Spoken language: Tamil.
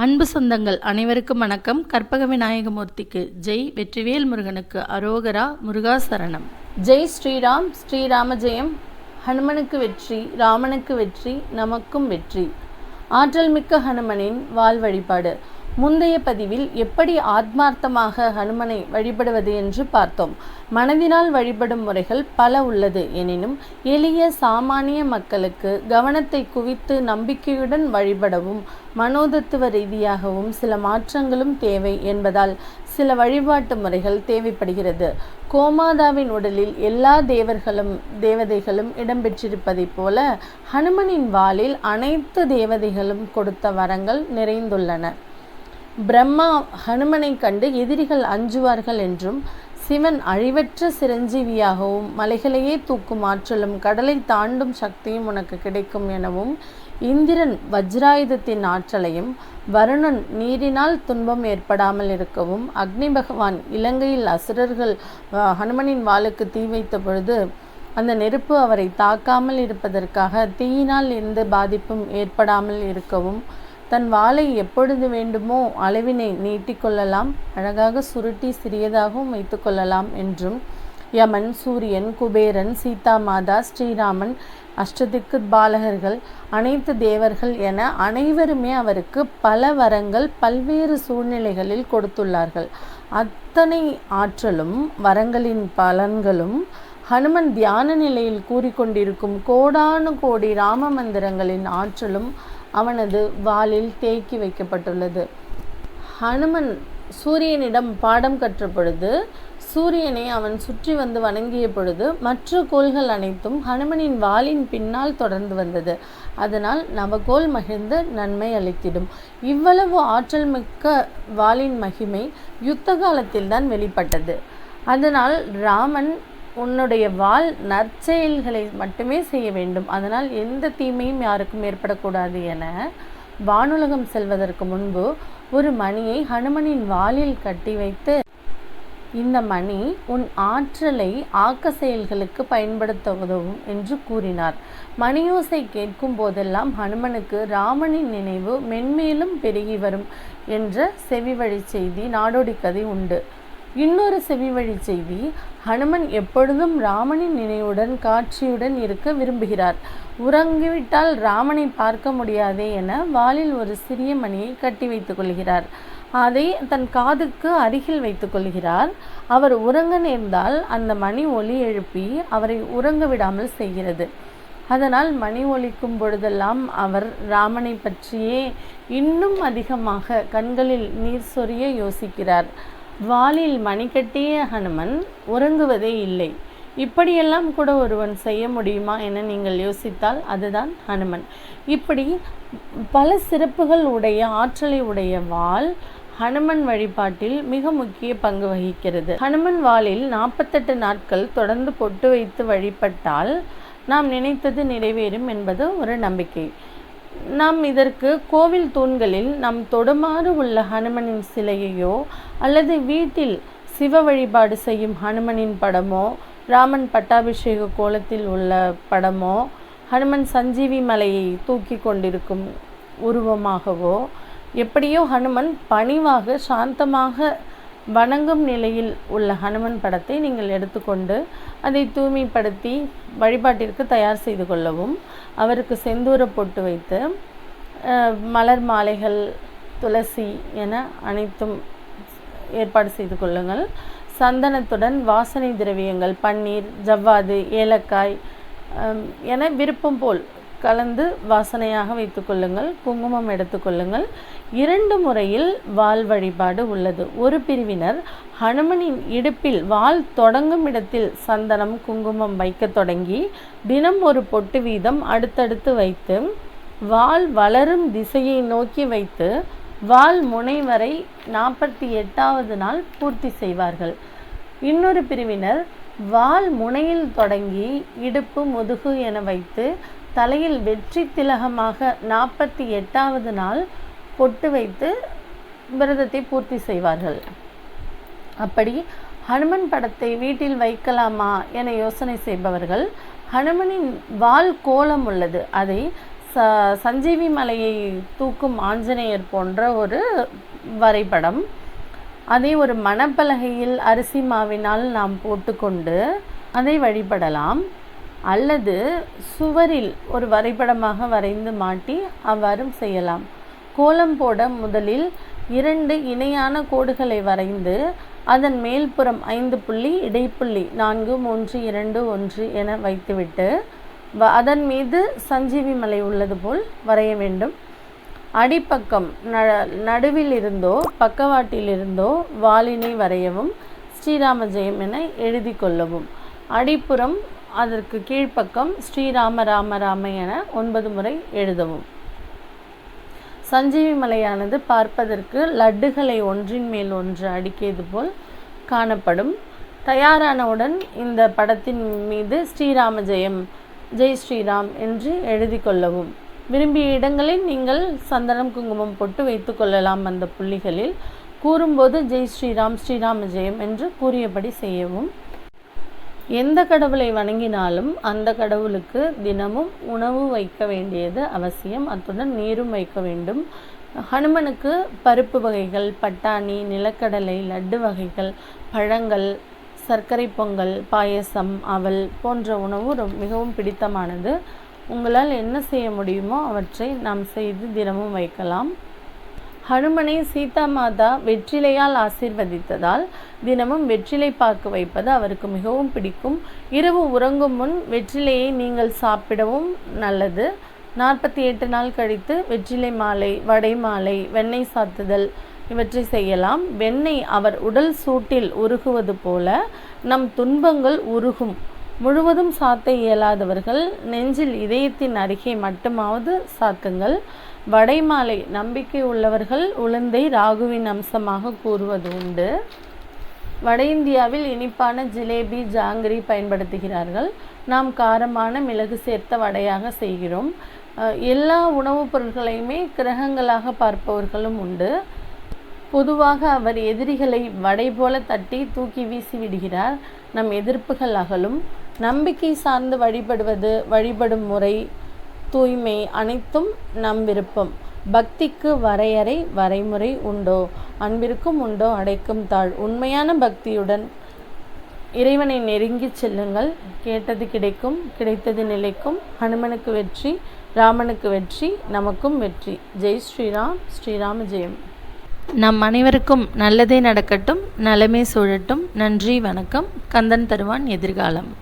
அன்பு சொந்தங்கள் அனைவருக்கும் வணக்கம். கற்பக விநாயகமூர்த்திக்கு ஜெய் வெற்றிவேல் முருகனுக்கு அரோகரா முருகாசரணம். ஜெய் ஸ்ரீராம் ஸ்ரீராம ஜெயம். ஹனுமனுக்கு வெற்றி ராமனுக்கு வெற்றி நமக்கும் வெற்றி. ஆற்றல் மிக்க ஹனுமனின் வாள் வழிபாடு. முந்தைய பதிவில் எப்படி ஆத்மார்த்தமாக ஹனுமனை வழிபடுவது என்று பார்த்தோம். மனதினால் வழிபடும் முறைகள் பல உள்ளது எனினும் எளிய சாமானிய மக்களுக்கு கவனத்தை குவித்து நம்பிக்கையுடன் வழிபடவும் மனோதத்துவ ரீதியாகவும் சில மாற்றங்களும் தேவை என்பதால் சில வழிபாட்டு முறைகள் தேவைப்படுகிறது. கோமாதாவின் உடலில் எல்லா தேவர்களும் தேவதைகளும் இடம்பெற்றிருப்பதைப் போல ஹனுமனின் வாளில் அனைத்து தேவதைகளும் கொடுத்த வரங்கள் நிறைந்துள்ளன. பிரம்மா ஹனுமனை கண்டு எதிரிகள் அஞ்சுவார்கள் என்றும் சிவன் அழிவற்ற சிரஞ்சீவியாகவும் மலைகளையே தூக்கும் ஆற்றலும் கடலை தாண்டும் சக்தியும் உனக்கு கிடைக்கும் எனவும் இந்திரன் வஜ்ராயுதத்தின் ஆற்றலையும் வருணன் நீரினால் துன்பம் ஏற்படாமல் இருக்கவும் அக்னி பகவான் இலங்கையில் அசுரர்கள் ஹனுமனின் வாளுக்கு தீ வைத்த பொழுது அந்த நெருப்பு அவரை தாக்காமல் இருப்பதற்காக தீயினால் எந்த பாதிப்பும் ஏற்படாமல் இருக்கவும் தன் வாளை எப்பொழுது வேண்டுமோ அளவினை நீட்டிக்கொள்ளலாம் அழகாக சுருட்டி சிறியதாகவும் வைத்துக்கொள்ளலாம் என்றும் யமன் சூரியன் குபேரன் சீதா மாதா ஸ்ரீராமன் அஷ்டதிக்கு பாலகர்கள் அனைத்து தேவர்கள் என அனைவருமே அவருக்கு பல வரங்கள் பல்வேறு சூழ்நிலைகளில் கொடுத்துள்ளார்கள். அத்தனை ஆற்றலும் வரங்களின் பலன்களும் ஹனுமன் தியான நிலையில் கூறிக்கொண்டிருக்கும் கோடானு கோடி ராம மந்திரங்களின் ஆற்றலும் அவனது வாளில் தேக்கி வைக்கப்பட்டுள்ளது. ஹனுமன் சூரியனிடம் பாடம் கற்ற பொழுது சூரியனை அவன் சுற்றி வந்து வணங்கிய பொழுது மற்ற கோள்கள் அனைத்தும் ஹனுமனின் வாளின் பின்னால் தொடர்ந்து வந்தது. அதனால் நவகோல் மகிழ்ந்து நன்மை அளித்திடும். இவ்வளவு ஆற்றல் மிக்க வாளின் மகிமை யுத்த காலத்தில்தான் வெளிப்பட்டது. அதனால் ராமன் உன்னுடைய வாள் நற்செயல்களை மட்டுமே செய்ய வேண்டும். அதனால் எந்த தீமையும் யாருக்கும் ஏற்படக்கூடாது என வானுலகம் செல்வதற்கு முன்பு ஒரு மணியை ஹனுமனின் வாளில் கட்டி வைத்து இந்த மணி உன் ஆற்றலை ஆக்க செயல்களுக்கு பயன்படுத்த உதவும் என்று கூறினார். மணியோசை கேட்கும் போதெல்லாம் ஹனுமனுக்கு ராமனின் நினைவு மென்மேலும் பெருகி வரும் என்ற செவிவழி செய்தி நாடோடி கதை உண்டு. இன்னொரு செவி வழி செய்தி ஹனுமன் எப்பொழுதும் ராமனின் நினைவுடன் காட்சியுடன் இருக்க விரும்புகிறார். உறங்கிவிட்டால் ராமனை பார்க்க முடியாதே என வாளில் ஒரு சிறிய மணியை கட்டி வைத்துக் கொள்கிறார். அதை தன் காதுக்கு அருகில் வைத்துக் கொள்கிறார். அவர் உறங்க நேர்ந்தால் அந்த மணி ஒலி எழுப்பி அவரை உறங்க விடாமல் செய்கிறது. அதனால் மணி ஒலிக்கும் பொழுதெல்லாம் அவர் ராமனை பற்றியே இன்னும் அதிகமாக கண்களில் நீர் சொரிய யோசிக்கிறார். வாளில் மணிக்கட்டிய ஹனுமன் உறங்குவதே இல்லை. இப்படியெல்லாம் கூட ஒருவன் செய்ய முடியுமா என நீங்கள் யோசித்தால் அதுதான் ஹனுமன். இப்படி பல சிறப்புகள் உடைய ஆற்றலை உடைய வாள் ஹனுமன் வழிபாட்டில் மிக முக்கிய பங்கு வகிக்கிறது. ஹனுமன் வாளில் நாற்பத்தெட்டு நாட்கள் தொடர்ந்து பொட்டு வைத்து வழிபட்டால் நாம் நினைத்தது நிறைவேறும் என்பது ஒரு நம்பிக்கை. நாம் இதற்கு கோவில் தூண்களில் நம் தொடுமாறு உள்ள ஹனுமனின் சிலையையோ அல்லது வீட்டில் சிவ வழிபாடு செய்யும் ஹனுமனின் படமோ ராமன் பட்டாபிஷேக கோலத்தில் உள்ள படமோ ஹனுமன் சஞ்சீவி மலையை தூக்கி கொண்டிருக்கும் உருவமாகவோ எப்படியோ ஹனுமன் பணிவாக சாந்தமாக வணங்கும் நிலையில் உள்ள ஹனுமன் படத்தை நீங்கள் எடுத்துக்கொண்டு அதை தூய்மைப்படுத்தி வழிபாட்டிற்கு தயார் செய்து கொள்ளவும் அவருக்கு செந்தூர பொட்டு வைத்து மலர் மாலைகள் துளசி என அனைத்தும் ஏற்பாடு செய்து கொள்ளுங்கள். சந்தனத்துடன் வாசனை திரவியங்கள் பன்னீர் ஜவ்வாது ஏலக்காய் என விருப்பம் போல் கலந்து வாசனையாக வைத்துக்கொள்ளுங்கள் குங்குமம் எடுத்துக்கொள்ளுங்கள் இரண்டு முறையில் வாள் வழிபாடு உள்ளது. ஒரு பிரிவினர் ஹனுமனின் இடுப்பில் வாள் தொடங்கும் இடத்தில் சந்தனம் குங்குமம் வைக்க தொடங்கி தினம் ஒரு பொட்டு வீதம் அடுத்தடுத்து வைத்து வாள் வளரும் திசையை நோக்கி வைத்து வாள் முனை வரை நாற்பத்தி எட்டாவது நாள் பூர்த்தி செய்வார்கள். இன்னொரு பிரிவினர் வாள் முனையில் தொடங்கி இடுப்பு முதுகு என வைத்து தலையில் வெற்றி திலகமாக நாற்பத்தி எட்டாவது நாள் பொட்டு வைத்து விரதத்தை பூர்த்தி செய்வார்கள். அப்படி ஹனுமன் படத்தை வீட்டில் வைக்கலாமா என யோசனை செய்பவர்கள் ஹனுமனின் வால் கோலம் உள்ளது. அதை ச சஞ்சீவி மலையை தூக்கும் ஆஞ்சநேயர் போன்ற ஒரு வரைபடம். அதை ஒரு மணப்பலகையில் அரிசி மாவினால் நாம் போட்டுக்கொண்டு அதை வழிபடலாம். அல்லது சுவரில் ஒரு வரைபடமாக வரைந்து மாட்டி அவ்வாறும் செய்யலாம். கோலம் போட முதலில் இரண்டு இணையான கோடுகளை வரைந்து அதன் மேல்புறம் ஐந்து புள்ளி இடைப்புள்ளி நான்கு மூன்று இரண்டு ஒன்று என வைத்துவிட்டு வ அதன் மீது சஞ்சீவி மலை உள்ளது போல் வரைய வேண்டும். அடிப்பக்கம் ந நடுவில் இருந்தோ பக்கவாட்டிலிருந்தோ வாலினை வரையவும் ஸ்ரீராம ஜெயம் என எழுதி கொள்ளவும். அடிப்புறம் அதற்கு கீழ்ப்பக்கம் ஸ்ரீராம ராம ராம என ஒன்பது முறை எழுதவும். சஞ்சீவி மலையானது பார்ப்பதற்கு லட்டுகளை ஒன்றின் மேல் ஒன்று அடுக்கியது போல் காணப்படும். தயாரானவுடன் இந்த படத்தின் மீது ஸ்ரீராம ஜெயம் ஜெய் ஸ்ரீராம் என்று எழுதி கொள்ளவும். விரும்பிய இடங்களில் நீங்கள் சந்தனம் குங்குமம் போட்டு வைத்து கொள்ளலாம் அந்த புள்ளிகளில். கூறும்போது ஜெய் ஸ்ரீராம் ஸ்ரீராம ஜெயம் என்று கூறியபடி செய்யவும். எந்த கடவுளை வணங்கினாலும் அந்த கடவுளுக்கு தினமும் உணவு வைக்க வேண்டியது அவசியம். அத்துடன் நீரும் வைக்க வேண்டும். ஹனுமனுக்கு பருப்பு வகைகள் பட்டாணி நிலக்கடலை லட்டு வகைகள் பழங்கள் சர்க்கரை பொங்கல் பாயசம் அவல் போன்ற உணவு மிகவும் பிடித்தமானது. உங்களால் என்ன செய்ய முடியுமோ அவற்றை நாம் செய்து தினமும் வைக்கலாம். ஹனுமனை சீதா மாதா வெற்றிலையால் ஆசீர்வதித்ததால் தினமும் வெற்றிலை பாக்கு வைப்பது அவருக்கு மிகவும் பிடிக்கும். இரவு உறங்கும் முன் வெற்றிலையை நீங்கள் சாப்பிடவும் நல்லது. நாற்பத்தி எட்டு நாள் கழித்து வெற்றிலை மாலை வடை மாலை வெண்ணெய் சாத்துதல் இவற்றை செய்யலாம். வெண்ணெய் அவர் உடல் சூட்டில் உருகுவது போல நம் துன்பங்கள் உருகும். முழுவதும் சாத்த இயலாதவர்கள் நெஞ்சில் இதயத்தின் அருகே மட்டுமாவது சாத்துங்கள் வடைமாலை நம்பிக்கை உள்ளவர்கள் உளுந்தை ராகுவின் அம்சமாக கூறுவது உண்டு. வட இந்தியாவில் இனிப்பான ஜிலேபி ஜாங்கிரி பயன்படுத்துகிறார்கள். நாம் காரமான மிளகு சேர்த்த வடையாக செய்கிறோம். எல்லா உணவுப் பொருட்களையுமே கிரகங்களாக பார்ப்பவர்களும் உண்டு. பொதுவாக அவர் எதிரிகளை வடை போல தட்டி தூக்கி வீசி விடுகிறார். நம் எதிர்ப்புகள் அகலும். நம்பிக்கை சார்ந்து வழிபடுவது வழிபடும் முறை தூய்மை அனைத்தும் நம் விருப்பம் பக்திக்கு வரையறை வரைமுறை உண்டோ? அன்பிற்கும் உண்டோ? அடைக்கும் தாழ். உண்மையான பக்தியுடன் இறைவனை நெருங்கிச் செல்லுங்கள். கேட்டது கிடைக்கும் கிடைத்தது நிலைக்கும். ஹனுமனுக்கு வெற்றி ராமனுக்கு வெற்றி நமக்கும் வெற்றி. ஜெய் ஸ்ரீராம் ஸ்ரீராம ஜெயம். நம் அனைவருக்கும் நல்லதே நடக்கட்டும் நலமே சூழட்டும். நன்றி வணக்கம். கந்தன் தருவான் எதிர்காலம்.